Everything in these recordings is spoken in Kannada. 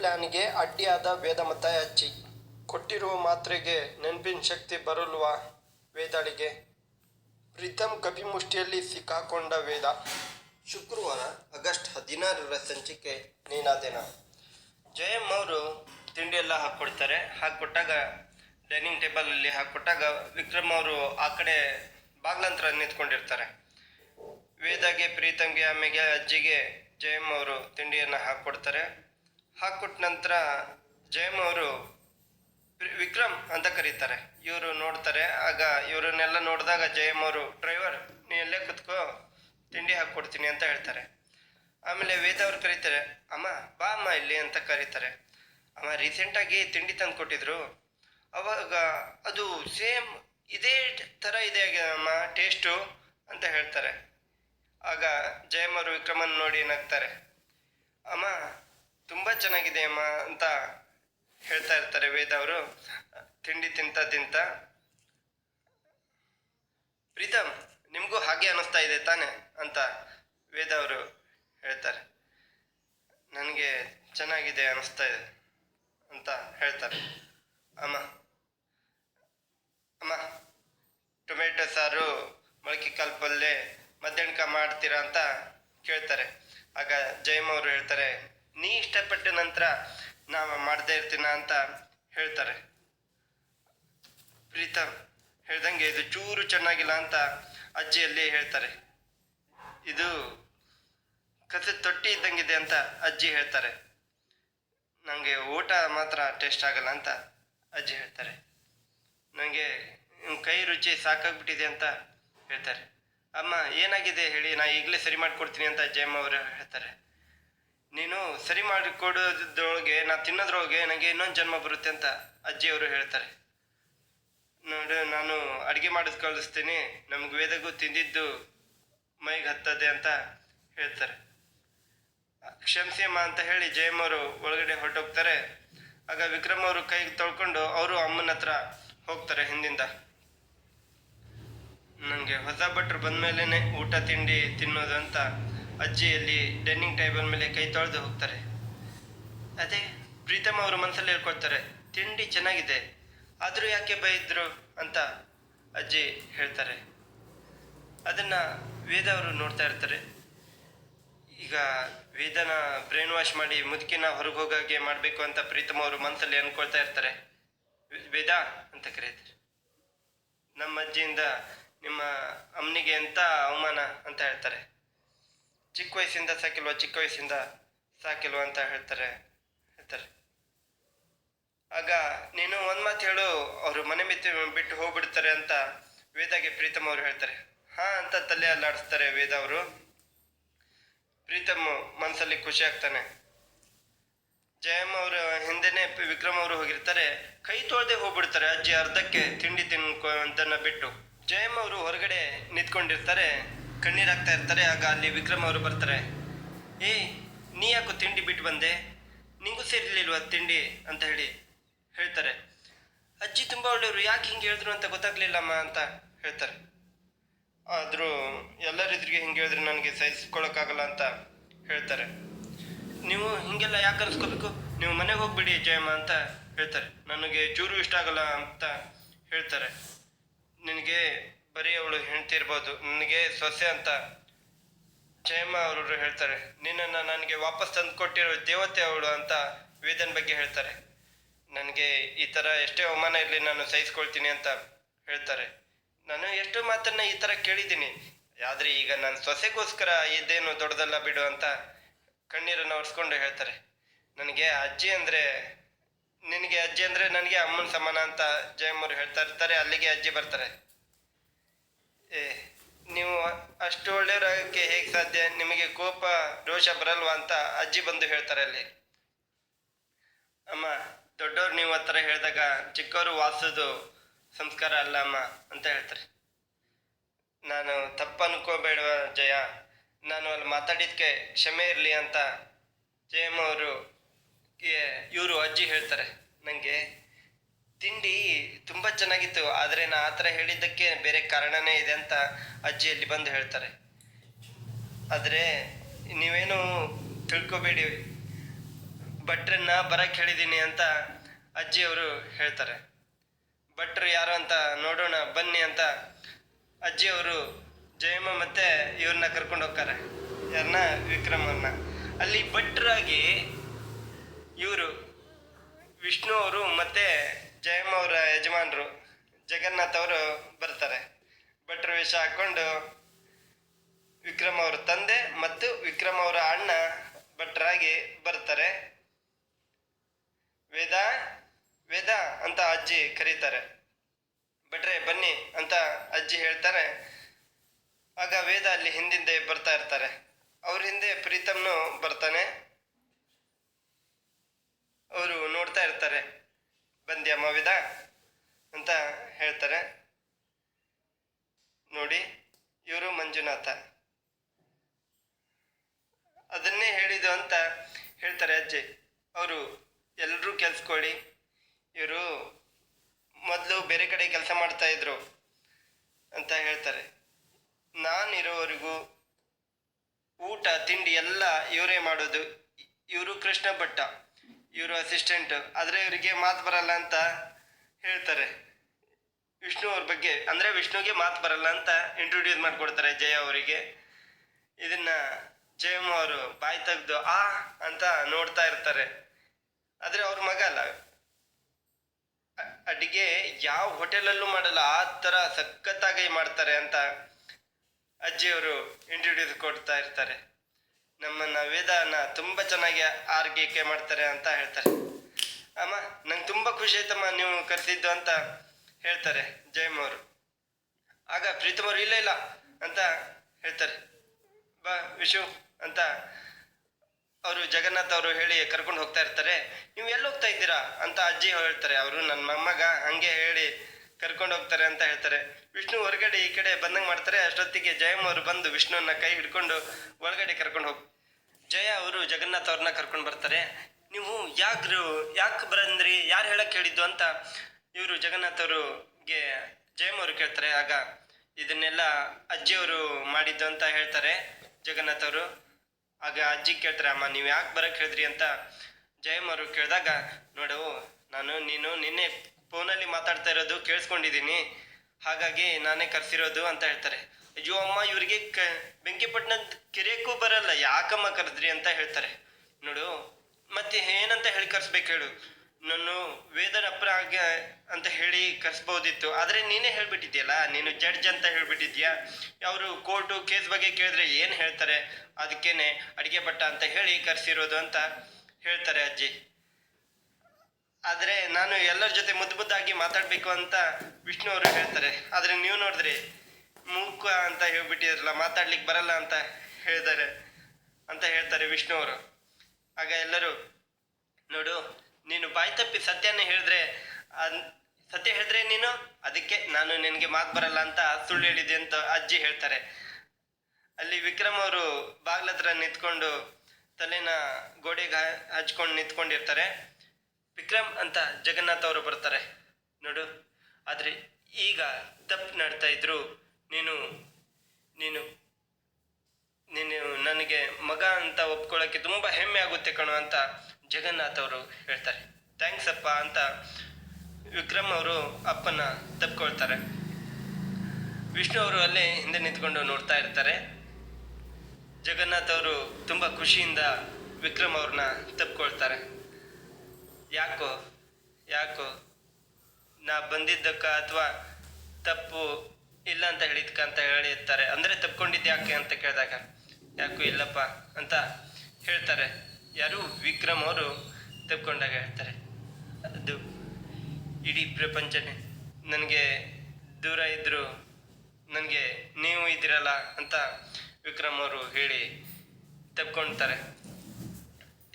ಪ್ಲಾನ್ಗೆ ಅಡ್ಡಿಯಾದ ವೇದ ಮತ ಅಜ್ಜಿ. ಕೊಟ್ಟಿರುವ ಮಾತ್ರೆಗೆ ನೆನಪಿನ ಶಕ್ತಿ ಬರಲ್ವಾ ವೇದಾಳಿಗೆ? ಪ್ರೀತಮ್ ಕಪಿಮುಷ್ಟಿಯಲ್ಲಿ ಸಿಕ್ಕಾಕೊಂಡ ವೇದ. ಶುಕ್ರವಾರ ಆಗಸ್ಟ್ ಹದಿನಾರರ ಸಂಚಿಕೆ ನೀನಾದೇನ. ಜಯಮ್ ಅವರು ತಿಂಡಿ ಎಲ್ಲ ಹಾಕ್ಕೊಡ್ತಾರೆ. ಹಾಕ್ಕೊಟ್ಟಾಗ ಡೈನಿಂಗ್ ಟೇಬಲಲ್ಲಿ ಹಾಕ್ಕೊಟ್ಟಾಗ ವಿಕ್ರಮ್ ಅವರು ಆ ಕಡೆ ಬಾಗ್ಲಂತ್ರ ನಿಂತ್ಕೊಂಡಿರ್ತಾರೆ. ವೇದಾಗೆ ಪ್ರೀತಮ್ಗೆ ಆಮೇಲೆ ಅಜ್ಜಿಗೆ ಜಯಮ್ ಅವರು ತಿಂಡಿಯನ್ನು ಹಾಕ್ಕೊಡ್ತಾರೆ. ಹಾಕ್ಕೊಟ್ಟ ನಂತರ ಜಯಮ್ ಅವರು ವಿಕ್ರಮ್ ಅಂತ ಕರೀತಾರೆ. ಇವರು ನೋಡ್ತಾರೆ. ಆಗ ಇವರನ್ನೆಲ್ಲ ನೋಡಿದಾಗ ಜಯಮ್ ಅವರು, ಡ್ರೈವರ್, ನೀ ಎಲ್ಲೇ ಕುತ್ಕೋ, ತಿಂಡಿ ಹಾಕ್ಕೊಡ್ತೀನಿ ಅಂತ ಹೇಳ್ತಾರೆ. ಆಮೇಲೆ ವೇದ ಅವ್ರು ಕರೀತಾರೆ, ಅಮ್ಮ, ಬಾ ಅಮ್ಮ ಇಲ್ಲಿ ಅಂತ ಕರೀತಾರೆ. ಅಮ್ಮ ರೀಸೆಂಟಾಗಿ ತಿಂಡಿ ತಂದು ಕೊಟ್ಟಿದ್ರು ಅವಾಗ ಅದು ಸೇಮ್ ಇದೇ ಥರ ಇದೆ ಅಮ್ಮ, ಟೇಸ್ಟು ಅಂತ ಹೇಳ್ತಾರೆ. ಆಗ ಜಯಮ್ ಅವರು ವಿಕ್ರಮನ್ ನೋಡಿ ಏನಾಗ್ತಾರೆ ಅಮ್ಮ ತುಂಬ ಚೆನ್ನಾಗಿದೆ ಅಮ್ಮ ಅಂತ ಹೇಳ್ತಾ ಇರ್ತಾರೆ ವೇದ ಅವರು. ತಿಂಡಿ ತಿಂತ ತಿಂತ. ಪ್ರೀತಮ್, ನಿಮಗೂ ಹಾಗೆ ಅನಿಸ್ತಾ ಇದೆ ತಾನೆ ಅಂತ ವೇದ ಅವರು ಹೇಳ್ತಾರೆ. ನನಗೆ ಚೆನ್ನಾಗಿದೆ ಅನಿಸ್ತಾ ಇದೆ ಅಂತ ಹೇಳ್ತಾರೆ. ಅಮ್ಮ ಅಮ್ಮ, ಟೊಮೆಟೊ ಸಾರು, ಮೊಳಕೆ ಕಾಲು ಪಲ್ಯ ಮಧ್ಯಾಹ್ನಕ ಮಾಡ್ತೀರಾ ಅಂತ ಕೇಳ್ತಾರೆ. ಆಗ ಜಯಮ್ ಅವರು ಹೇಳ್ತಾರೆ ನೀ ಇಷ್ಟಪಟ್ಟ ನಂತರ ನಾವು ಮಾಡದೇ ಇರ್ತೀನ ಅಂತ ಹೇಳ್ತಾರೆ. ಪ್ರೀತಮ್ ಹೇಳ್ದಂಗೆ ಇದು ಚೂರು ಚೆನ್ನಾಗಿಲ್ಲ ಅಂತ ಅಜ್ಜಿಯಲ್ಲಿ ಹೇಳ್ತಾರೆ. ಇದು ಕತೆ ತೊಟ್ಟಿ ಇದ್ದಂಗಿದೆ ಅಂತ ಅಜ್ಜಿ ಹೇಳ್ತಾರೆ. ನನಗೆ ಊಟ ಮಾತ್ರ ಟೇಸ್ಟ್ ಆಗಲ್ಲ ಅಂತ ಅಜ್ಜಿ ಹೇಳ್ತಾರೆ. ನನಗೆ ಕೈ ರುಚಿ ಸಾಕಾಗ್ಬಿಟ್ಟಿದೆ ಅಂತ ಹೇಳ್ತಾರೆ. ಅಮ್ಮ ಏನಾಗಿದೆ ಹೇಳಿ ನಾ ಈಗಲೇ ಸರಿ ಮಾಡಿಕೊಡ್ತೀನಿ ಅಂತ ಜಯಮ್ಮ ಅವರು ಹೇಳ್ತಾರೆ. ನೀನು ಸರಿ ಮಾಡಿಕೊಡೋದ್ರೊಳಗೆ ನಾ ತಿನ್ನೋದ್ರೊಳಗೆ ನನಗೆ ಇನ್ನೊಂದು ಜನ್ಮ ಬರುತ್ತೆ ಅಂತ ಅಜ್ಜಿಯವರು ಹೇಳ್ತಾರೆ. ನೋಡು, ನಾನು ಅಡುಗೆ ಮಾಡೋದು ಕಳಿಸ್ತೀನಿ, ನಮ್ಗೆ ವೇದಗೂ ತಿಂದಿದ್ದು ಮೈಗೆ ಹತ್ತದೆ ಅಂತ ಹೇಳ್ತಾರೆ. ಕ್ಷಮಿಸಿ ಅಂತ ಹೇಳಿ ಜಯಮ್ಮವರು ಒಳಗಡೆ ಹೊರಟೋಗ್ತಾರೆ. ಆಗ ವಿಕ್ರಮ್ ಅವರು ಕೈಗೆ ತೊಳ್ಕೊಂಡು ಅವರು ಅಮ್ಮನ ಹತ್ರ ಹೋಗ್ತಾರೆ ಹಿಂದಿಂದ. ನನಗೆ ಹೊಸ ಭಟ್ರು ಬಂದ್ಮೇಲೆ ಊಟ, ತಿಂಡಿ ತಿನ್ನೋದು ಅಂತ ಅಜ್ಜಿಯಲ್ಲಿ ಡೈನಿಂಗ್ ಟೇಬಲ್ ಮೇಲೆ ಕೈ ತೊಳೆದು ಹೋಗ್ತಾರೆ. ಅದೇ ಪ್ರೀತಮ್ ಅವರು ಮನಸ್ಸಲ್ಲಿ ಹೇಳ್ಕೊಳ್ತಾರೆ, ತಿಂಡಿ ಚೆನ್ನಾಗಿದೆ, ಆದರೂ ಯಾಕೆ ಬೈದ್ರು ಅಂತ ಅಜ್ಜಿ ಹೇಳ್ತಾರೆ. ಅದನ್ನು ವೇದ ಅವರು ನೋಡ್ತಾ ಇರ್ತಾರೆ. ಈಗ ವೇದನ ಬ್ರೈನ್ ವಾಶ್ ಮಾಡಿ ಮುದುಕಿನ ಹೊರಗೆ ಹೋಗಾಗೆ ಮಾಡಬೇಕು ಅಂತ ಪ್ರೀತಮ್ ಅವರು ಮನಸ್ಸಲ್ಲಿ ಅನ್ಕೊಳ್ತಾ ಇರ್ತಾರೆ. ವೇದ ಅಂತ ಕರೀತಾರೆ. ನಮ್ಮ ಅಜ್ಜಿಯಿಂದ ನಿಮ್ಮ ಅಮ್ಮನಿಗೆ ಎಂಥ ಅವಮಾನ ಅಂತ ಹೇಳ್ತಾರೆ. ಚಿಕ್ಕ ವಯಸ್ಸಿಂದ ಸಾಕಿಲ್ವ, ಚಿಕ್ಕ ವಯಸ್ಸಿಂದ ಸಾಕಿಲ್ವ ಅಂತ ಹೇಳ್ತಾರೆ ಹೇಳ್ತಾರೆ. ಆಗ ನೀನು ಒಂದು ಮಾತು ಹೇಳು, ಅವರು ಮನೆ ಬಿಟ್ಟು ಬಿಟ್ಟು ಹೋಗ್ಬಿಡ್ತಾರೆ ಅಂತ ವೇದಾಗೆ ಪ್ರೀತಮ್ ಅವರು ಹೇಳ್ತಾರೆ. ಹಾ ಅಂತ ತಲೆ ಅಲ್ಲಾಡಿಸ್ತಾರೆ ವೇದ ಅವರು. ಪ್ರೀತಮ್ ಮನಸ್ಸಲ್ಲಿ ಖುಷಿ ಆಗ್ತಾನೆ. ಜಯಮ್ಮ ಅವರ ಹಿಂದೆನೆ ವಿಕ್ರಮ್ ಅವರು ಹೋಗಿರ್ತಾರೆ, ಕೈ ತೊಳೆದೇ ಹೋಗ್ಬಿಡ್ತಾರೆ, ಅಜ್ಜಿ ಅರ್ಧಕ್ಕೆ ತಿಂಡಿ ತಿನ್ಕೋದನ್ನ ಬಿಟ್ಟು. ಜಯಮ್ ಅವರು ಹೊರಗಡೆ ನಿಂತ್ಕೊಂಡಿರ್ತಾರೆ. ಕಣ್ಣೀರ್ ಹಾಕ್ತಾ ಇರ್ತಾರೆ, ಆಗ ಅಲ್ಲಿ ವಿಕ್ರಮ್ ಅವರು ಬರ್ತಾರೆ. ಏ, ನೀ ಯಾಕೋ ತಿಂಡಿ ಬಿಟ್ಟು ಬಂದೆ? ನಿಂಗೂ ಸೇರಿಲಿಲ್ವ ತಿಂಡಿ? ಅಂತ ಹೇಳಿ ಹೇಳ್ತಾರೆ. ಅಜ್ಜಿ ತುಂಬ ಒಳ್ಳೆಯವರು, ಯಾಕೆ ಹಿಂಗೆ ಹೇಳಿದ್ರು ಅಂತ ಗೊತ್ತಾಗ್ಲಿಲ್ಲಮ್ಮ? ಅಂತ ಹೇಳ್ತಾರೆ. ಆದರೂ ಎಲ್ಲರಿದ್ರಿಗೆ ಹಿಂಗೆ ಹೇಳಿದ್ರೆ ನನಗೆ ಸಹಿಸ್ಕೊಳಕ್ಕಾಗಲ್ಲ ಅಂತ ಹೇಳ್ತಾರೆ. ನೀವು ಹಿಂಗೆಲ್ಲ ಯಾಕೆ ಅನ್ಸ್ಕೋಬೇಕು? ನೀವು ಮನೆಗೆ ಹೋಗ್ಬಿಡಿ ಜಯಮ್ಮ ಅಂತ ಹೇಳ್ತಾರೆ. ನನಗೆ ಚೂರು ಇಷ್ಟ ಆಗಲ್ಲ, ಅಂತ ಹೇಳ್ತಾರೆ. ನಿನಗೆ ಬರೀ ಅವಳು ಹೆಣ್ತಿರ್ಬೋದು ನನಗೆ ಸೊಸೆ ಅಂತ ಜಯಮ್ಮ ಅವರು ಹೇಳ್ತಾರೆ. ನಿನ್ನನ್ನು ನನಗೆ ವಾಪಸ್ ತಂದು ಕೊಟ್ಟಿರೋ ದೇವತೆ ಅವಳು ಅಂತ ವೇದನ್ ಬಗ್ಗೆ ಹೇಳ್ತಾರೆ. ನನಗೆ ಈ ಥರ ಎಷ್ಟೇ ಅವಮಾನ ಇರಲಿ ನಾನು ಸಹಿಸ್ಕೊಳ್ತೀನಿ ಅಂತ ಹೇಳ್ತಾರೆ. ನಾನು ಎಷ್ಟು ಮಾತನ್ನ ಈ ಥರ ಕೇಳಿದ್ದೀನಿ. ಆದರೆ ಈಗ ನನ್ನ ಸೊಸೆಗೋಸ್ಕರ ಇದೇನು ದೊಡ್ಡದಲ್ಲ ಬಿಡು ಅಂತ ಕಣ್ಣೀರನ್ನು ಒರೆಸ್ಕೊಂಡು ಹೇಳ್ತಾರೆ. ನನಗೆ ಅಜ್ಜಿ ಅಂದರೆ, ನಿನಗೆ ಅಜ್ಜಿ ಅಂದರೆ ನನಗೆ ಅಮ್ಮನ ಸಮಾನ ಅಂತ ಜಯಮ್ಮರು ಹೇಳ್ತಾ ಇರ್ತಾರೆ. ಅಲ್ಲಿಗೆ ಅಜ್ಜಿ ಬರ್ತಾರೆ. ನೀವು ಅಷ್ಟು ಒಳ್ಳೆಯವರಾಗಕ್ಕೆ ಹೇಗೆ ಸಾಧ್ಯ? ನಿಮಗೆ ಕೋಪ, ರೋಷ ಬರಲ್ವಾ ಅಂತ ಅಜ್ಜಿ ಬಂದು ಹೇಳ್ತಾರೆ ಅಲ್ಲಿ. ಅಮ್ಮ, ದೊಡ್ಡವ್ರು ನೀವು ಆ ಥರ ಹೇಳಿದಾಗ ಚಿಕ್ಕವರು ವಾಸೋದು ಸಂಸ್ಕಾರ ಅಲ್ಲ ಅಮ್ಮ ಅಂತ ಹೇಳ್ತಾರೆ. ನಾನು ತಪ್ಪು ಅನ್ಕೋಬೇಡ ಜಯ? ನಾನು ಅಲ್ಲಿ ಮಾತಾಡಿದ್ಕೆ ಕ್ಷಮೆ ಇರಲಿ ಅಂತ ಜಯಮ್ಮ ಅವರು ಇವರು ಅಜ್ಜಿ ಹೇಳ್ತಾರೆ. ನನಗೆ ತಿಂಡಿ ತುಂಬಾ ಚೆನ್ನಾಗಿತ್ತು, ಆದ್ರೆ ನಾ ಆತರ ಹೇಳಿದ್ದಕ್ಕೆ ಬೇರೆ ಕಾರಣನೇ ಇದೆ ಅಂತ ಅಜ್ಜಿಯಲ್ಲಿ ಬಂದು ಹೇಳ್ತಾರೆ. ಆದ್ರೆ ನೀವೇನು ತಿಳ್ಕೊಬೇಡಿ, ಭಟ್ರನ್ನ ಬರಕ್ಕೆ ಹೇಳಿದ್ದೀನಿ ಅಂತ ಅಜ್ಜಿಯವರು ಹೇಳ್ತಾರೆ. ಭಟ್ರು ಯಾರು ಅಂತ ನೋಡೋಣ, ಬನ್ನಿ ಅಂತ ಅಜ್ಜಿಯವರು ಜಯಮ್ಮ ಮತ್ತೆ ಇವ್ರನ್ನ ಕರ್ಕೊಂಡು ಹೋಗ್ತಾರೆ ಯಾರನ್ನ ವಿಕ್ರಮನ್ನ. ಅಲ್ಲಿ ಭಟ್ರಾಗಿ ಇವರು ವಿಷ್ಣು ಅವರು ಮತ್ತೆ ಜಯಮ್ಮ ಅವರ ಯಜಮಾನರು, ಜಗನ್ನಾಥ್ ಅವರು ಬರ್ತಾರೆ. ಭಟ್ರ ವೇಷ ಹಾಕೊಂಡು ವಿಕ್ರಮ್ ಅವರ ತಂದೆ ಮತ್ತು ವಿಕ್ರಮ್ ಅವರ ಅಣ್ಣ ಭಟ್ರಾಗಿ ಬರ್ತಾರೆ. ವೇದ ವೇದ ಅಂತ ಅಜ್ಜಿ ಕರೀತಾರೆ. ಭಟ್ರೆ, ಬನ್ನಿ ಅಂತ ಅಜ್ಜಿ ಹೇಳ್ತಾರೆ. ಆಗ ವೇದ ಅಲ್ಲಿ ಹಿಂದಿಂದೆ ಬರ್ತಾ ಇರ್ತಾರೆ. ಅವ್ರ ಹಿಂದೆ ಪ್ರೀತಮ್ನು ಬರ್ತಾನೆ. ಅವರು ನೋಡ್ತಾ ಇರ್ತಾರೆ. ಬಂದ್ಯಮ್ಮ ಮಾವಿದ? ಅಂತ ಹೇಳ್ತಾರೆ. ನೋಡಿ, ಇವರು ಮಂಜುನಾಥ. ಅದನ್ನೇ ಹೇಳಿದ್ದು ಅಂತ ಹೇಳ್ತಾರೆ ಅಜ್ಜಿ. ಅವರು ಎಲ್ಲರೂ ಕೆಲ್ಸ್ಕೊಳ್ಳಿ ಇವರು ಮೊದಲು ಬೇರೆ ಕಡೆ ಕೆಲಸ ಮಾಡ್ತಾ ಇದ್ರು ಅಂತ ಹೇಳ್ತಾರೆ. ನಾನಿರೋವರೆಗೂ ಊಟ, ತಿಂಡಿ ಎಲ್ಲ ಇವರೇ ಮಾಡೋದು. ಇವರು ಕೃಷ್ಣ ಭಟ್ಟ. ಇವರು ಅಸಿಸ್ಟೆಂಟ್ ಆದರೆ ಇವರಿಗೆ ಮಾತು ಬರಲ್ಲ ಅಂತ ಹೇಳ್ತಾರೆ. ವಿಷ್ಣು ಅವ್ರ ಬಗ್ಗೆ, ಅಂದರೆ ವಿಷ್ಣುಗೆ ಮಾತು ಬರಲ್ಲ ಅಂತ ಇಂಟ್ರೊಡ್ಯೂಸ್ ಮಾಡಿಕೊಡ್ತಾರೆ ಜಯ ಅವರಿಗೆ. ಇದನ್ನ ಜಯಮ್ಮ ಅವರು ಬಾಯಿ ತೆಗೆದು, ಆ ಅಂತ ನೋಡ್ತಾ ಇರ್ತಾರೆ. ಆದರೆ ಅವ್ರ ಮಗ ಅಲ್ಲ. ಅಡಿಗೆ ಯಾವ ಹೋಟೆಲಲ್ಲೂ ಮಾಡಲ್ಲ, ಆ ಥರ ಸಖತ್ತಾಗಿ ಮಾಡ್ತಾರೆ ಅಂತ ಅಜ್ಜಿಯವರು ಇಂಟ್ರೊಡ್ಯೂಸ್ ಕೊಡ್ತಾ ಇರ್ತಾರೆ. ನಮ್ಮನ್ನ ನವೇದಾನ ತುಂಬ ಚೆನ್ನಾಗಿ ಆರೈಕೆ ಮಾಡ್ತಾರೆ ಅಂತ ಹೇಳ್ತಾರೆ. ಅಮ್ಮ, ನಂಗೆ ತುಂಬ ಖುಷಿ ಆಯ್ತಮ್ಮ ನೀವು ಕರೆದಿದ್ದು ಅಂತ ಹೇಳ್ತಾರೆ ಜಯಮ್ಮ ಅವರು ಆಗ ಪ್ರೀತಮ್ ಅವರು ಇಲ್ಲ ಇಲ್ಲ, ಅಂತ ಹೇಳ್ತಾರೆ. ಬಾ, ವಿಶು ಅಂತ ಅವರು ಜಗನ್ನಾಥ್ ಅವರು ಹೇಳಿ ಕರ್ಕೊಂಡು ಹೋಗ್ತಾ ಇರ್ತಾರೆ. ನೀವು ಎಲ್ಲಿ ಹೋಗ್ತಾ ಇದ್ದೀರಾ? ಅಂತ ಅಜ್ಜಿ ಹೇಳ್ತಾರೆ. ಅವರು, ನನ್ನ ಮೊಮ್ಮಗ ಹಂಗೆ ಹೇಳಿ ಕರ್ಕೊಂಡು ಹೋಗ್ತಾರೆ ಅಂತ ಹೇಳ್ತಾರೆ. ವಿಷ್ಣು ಹೊರಗಡೆ ಈ ಕಡೆ ಬಂದಂಗೆ ಮಾಡ್ತಾರೆ. ಅಷ್ಟೊತ್ತಿಗೆ ಜಯಮ್ಮ ಅವರು ಬಂದು ವಿಷ್ಣುವನ್ನ ಕೈ ಹಿಡ್ಕೊಂಡು ಒಳಗಡೆ ಕರ್ಕೊಂಡು ಹೋಗಿ, ಜಯ ಅವರು ಜಗನ್ನಾಥ್ ಅವ್ರನ್ನ ಕರ್ಕೊಂಡು ಬರ್ತಾರೆ. ನೀವು ಯಾಕ್ರು, ಯಾಕೆ ಬರಂದ್ರಿ? ಯಾರು ಹೇಳಕ್ಕೆ ಹೇಳಿದ್ದು ಅಂತ ಇವರು ಜಗನ್ನಾಥ್ ಅವರುಗೆ ಜಯಮ್ ಅವರು ಕೇಳ್ತಾರೆ. ಆಗ ಇದನ್ನೆಲ್ಲ ಅಜ್ಜಿಯವರು ಮಾಡಿದ್ದು ಅಂತ ಹೇಳ್ತಾರೆ ಜಗನ್ನಾಥ್ ಅವರು. ಆಗ ಅಜ್ಜಿ ಕೇಳ್ತಾರೆ, ಅಮ್ಮ, ನೀವು ಯಾಕೆ ಬರಕ್ಕೆ ಹೇಳಿದ್ರಿ? ಅಂತ ಜಯಮ್ ಅವರು ಕೇಳಿದಾಗ, ನೋಡು, ನಾನು, ನೀನು ನಿನ್ನೆ ಫೋನಲ್ಲಿ ಮಾತಾಡ್ತಾ ಇರೋದು ಕೇಳಿಸ್ಕೊಂಡಿದ್ದೀನಿ. ಹಾಗಾಗಿ ನಾನೇ ಕರ್ಸಿರೋದು ಅಂತ ಹೇಳ್ತಾರೆ. ಅಯ್ಯೋ ಅಮ್ಮ, ಇವರಿಗೆ ಕ ಬೆಂಕಿಪಟ್ಟಣ ಕೆರೆಯಕ್ಕೂ ಬರಲ್ಲ, ಯಾಕಮ್ಮ ಕರೆದ್ರಿ ಅಂತ ಹೇಳ್ತಾರೆ. ನೋಡು, ಮತ್ತೆ ಏನಂತ ಹೇಳಿ ಕರ್ಸ್ಬೇಕು ಹೇಳು. ನಾನು ವೇದನ ಅಪ್ಪರ ಆಗ ಅಂತ ಹೇಳಿ ಕರ್ಸ್ಬೋದಿತ್ತು. ಆದರೆ ನೀನೇ ಹೇಳ್ಬಿಟ್ಟಿದ್ಯಲ್ಲ, ನೀನು ಜಡ್ಜ್ ಅಂತ ಹೇಳ್ಬಿಟ್ಟಿದ್ಯಾ? ಅವರು ಕೋರ್ಟು ಕೇಸ್ ಬಗ್ಗೆ ಕೇಳಿದ್ರೆ ಏನು ಹೇಳ್ತಾರೆ? ಅದಕ್ಕೇನೆ ಅಡುಗೆ ಭಟ್ಟ ಅಂತ ಹೇಳಿ ಕರ್ಸಿರೋದು ಅಂತ ಹೇಳ್ತಾರೆ ಅಜ್ಜಿ. ಆದ್ರೆ ನಾನು ಎಲ್ಲರ ಜೊತೆ ಮುದ್ದು ಮುದ್ದಾಗಿ ಮಾತಾಡ್ಬೇಕು ಅಂತ ವಿಷ್ಣು ಅವರು ಹೇಳ್ತಾರೆ. ಆದರೆ ನೀವು ನೋಡಿದ್ರಿ, ಮೂಕ ಅಂತ ಹೇಳ್ಬಿಟ್ಟಿದ್ರಲ್ಲ ಮಾತಾಡ್ಲಿಕ್ಕೆ ಬರಲ್ಲ ಅಂತ ಹೇಳ್ತಾರೆ ಅಂತ ಹೇಳ್ತಾರೆ ವಿಷ್ಣು ಅವರು. ಆಗ ಎಲ್ಲರೂ, ನೋಡು, ನೀನು ಬಾಯಿ ತಪ್ಪಿ ಸತ್ಯನ ಹೇಳಿದ್ರೆ ಸತ್ಯ ಹೇಳಿದ್ರೆ ನೀನು, ಅದಕ್ಕೆ ನಾನು ನಿನಗೆ ಮಾತು ಬರಲ್ಲ ಅಂತ ಸುಳ್ಳು ಹೇಳಿದೆ ಅಂತ ಅಜ್ಜಿ ಹೇಳ್ತಾರೆ. ಅಲ್ಲಿ ವಿಕ್ರಮ್ ಅವರು ಬಾಗ್ಲತ್ರ ನಿಂತ್ಕೊಂಡು ತಲೆನ ಗೋಡೆಗೆ ಹಚ್ಕೊಂಡು ನಿಂತ್ಕೊಂಡಿರ್ತಾರೆ. ವಿಕ್ರಮ್ ಅಂತ ಜಗನ್ನಾಥ್ ಅವರು ಬರ್ತಾರೆ. ನೋಡು, ಆದರೆ ಈಗ ತಪ್ಪು ನಡ್ತಾ ಇದ್ರು, ನೀನು ನೀನು ನೀನು ನನಗೆ ಮಗ ಅಂತ ಒಪ್ಕೊಳ್ಳೋಕೆ ತುಂಬ ಹೆಮ್ಮೆ ಆಗುತ್ತೆ ಕಣೋ ಅಂತ ಜಗನ್ನಾಥ್ ಅವರು ಹೇಳ್ತಾರೆ. ಥ್ಯಾಂಕ್ಸ್ ಅಪ್ಪ ಅಂತ ವಿಕ್ರಮ್ ಅವರು ಅಪ್ಪನ ತಪ್ಕೊಳ್ತಾರೆ. ವಿಷ್ಣು ಅವರು ಅಲ್ಲೇ ಹಿಂದೆ ನಿಂತ್ಕೊಂಡು ನೋಡ್ತಾ ಇರ್ತಾರೆ. ಜಗನ್ನಾಥ್ ಅವರು ತುಂಬ ಖುಷಿಯಿಂದ ವಿಕ್ರಮ್ ಅವ್ರನ್ನ ತಪ್ಕೊಳ್ತಾರೆ. ಯಾಕೋ ಯಾಕೋ, ನಾ ಬಂದಿದ್ದಕ್ಕ ಅಥವಾ ತಪ್ಪು ಇಲ್ಲ ಅಂತ ಹೇಳಿದ್ಕ ಅಂತ ಹೇಳಿರ್ತಾರೆ. ಅಂದ್ರೆ ತಪ್ಕೊಂಡಿದ್ದು ಯಾಕೆ ಅಂತ ಕೇಳಿದಾಗ, ಯಾಕೋ ಇಲ್ಲಪ್ಪ ಅಂತ ಹೇಳ್ತಾರೆ. ಯಾರು ವಿಕ್ರಮ್ ಅವರು ತಪ್ಕೊಂಡಾಗ ಹೇಳ್ತಾರೆ. ಅದು ಇಡೀ ಪ್ರಪಂಚನೇ. ನನಗೆ ದೂರ ಇದ್ರು, ನನಗೆ ನೀವು ಇದ್ದೀರಲ್ಲ ಅಂತ ವಿಕ್ರಮ್ ಅವರು ಹೇಳಿ ತಪ್ಕೊಳ್ತಾರೆ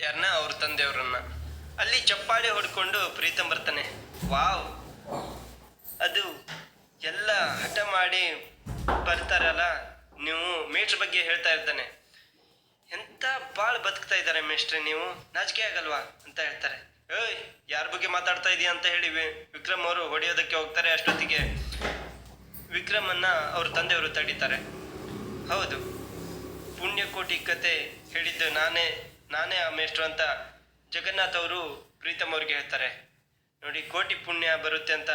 ಯಾರನ್ನ ಅವ್ರ ತಂದೆಯವ್ರನ್ನ. ಅಲ್ಲಿ ಚಪ್ಪಾಳೆ ಹೊಡ್ಕೊಂಡು ಪ್ರೀತಮ್ ಬರ್ತಾನೆ. ವಾವ್. ಅದು ಎಲ್ಲ ಹಠ ಮಾಡಿ ಬರ್ತಾರಲ್ಲ, ನೀವು ಮೇಷ್ಟ್ರ ಬಗ್ಗೆ ಹೇಳ್ತಾ ಇರ್ತಾನೆ. ಎಂತ ಬಾಳ್ ಬದುಕ್ತಾ ಇದ್ದಾರೆ ಮೇಷ್ಟ್ರೆ ನೀವು? ನಾಚಿಕೆ ಆಗಲ್ವಾ? ಅಂತ ಹೇಳ್ತಾರೆ. ಏಯ್, ಯಾರ ಬಗ್ಗೆ ಮಾತಾಡ್ತಾ ಇದೀಯ ಅಂತ ಹೇಳಿ ವಿಕ್ರಮ್ ಅವರು ಹೊಡೆಯೋದಕ್ಕೆ ಹೋಗ್ತಾರೆ ಅಷ್ಟೊತ್ತಿಗೆ. ವಿಕ್ರಮನ್ನ ಅವ್ರ ತಂದೆಯವರು ತಡೀತಾರೆ. ಹೌದು. ಪುಣ್ಯಕೋಟಿ ಕತೆ ಹೇಳಿದ್ದು ನಾನೇ ನಾನೇ ಆ ಮೇಷ್ಟ್ರು ಅಂತ ಜಗನ್ನಾಥ್ ಅವರು ಪ್ರೀತಮ್ ಅವ್ರಿಗೆ ಹೇಳ್ತಾರೆ, ನೋಡಿ, ಕೋಟಿ ಪುಣ್ಯ ಬರುತ್ತೆ ಅಂತ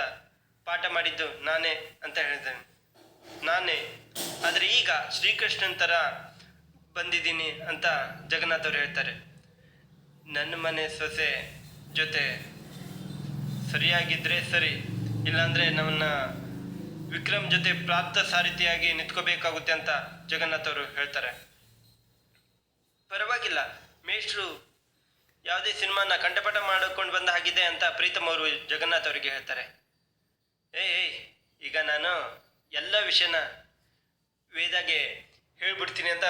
ಪಾಠ ಮಾಡಿದ್ದು ನಾನೇ ಅಂತ ಹೇಳಿದ್ದೇನೆ. ನಾನೇ. ಆದರೆ ಈಗ ಶ್ರೀಕೃಷ್ಣನ್ ಥರ ಬಂದಿದ್ದೀನಿ ಅಂತ ಜಗನ್ನಾಥ್ ಅವರು ಹೇಳ್ತಾರೆ. ನನ್ನ ಮನೆ ಸೊಸೆ ಜೊತೆ ಸರಿಯಾಗಿದ್ರೆ ಸರಿ, ಇಲ್ಲಾಂದರೆ ನಮ್ಮನ್ನ ವಿಕ್ರಮ್ ಜೊತೆ ಪ್ರಾಪ್ತ ಸಾರಥಿಯಾಗಿ ನಿಂತ್ಕೋಬೇಕಾಗುತ್ತೆ ಅಂತ ಜಗನ್ನಾಥ್ ಅವರು ಹೇಳ್ತಾರೆ. ಪರವಾಗಿಲ್ಲ, ಮೇಷ್ಟ್ರು ಯಾವುದೇ ಸಿನಿಮಾನ ಕಂಠಪಾಠ ಮಾಡಿಕೊಂಡು ಬಂದ ಹಾಗಿದೆ ಅಂತ ಪ್ರೀತಮ್ ಅವರು ಜಗನ್ನಾಥ್ ಅವರಿಗೆ ಹೇಳ್ತಾರೆ. ಏಯ್ ಏಯ್, ಈಗ ನಾನು ಎಲ್ಲ ವಿಷಯನ ವೇದಾಗೆ ಹೇಳ್ಬಿಡ್ತೀನಿ ಅಂತ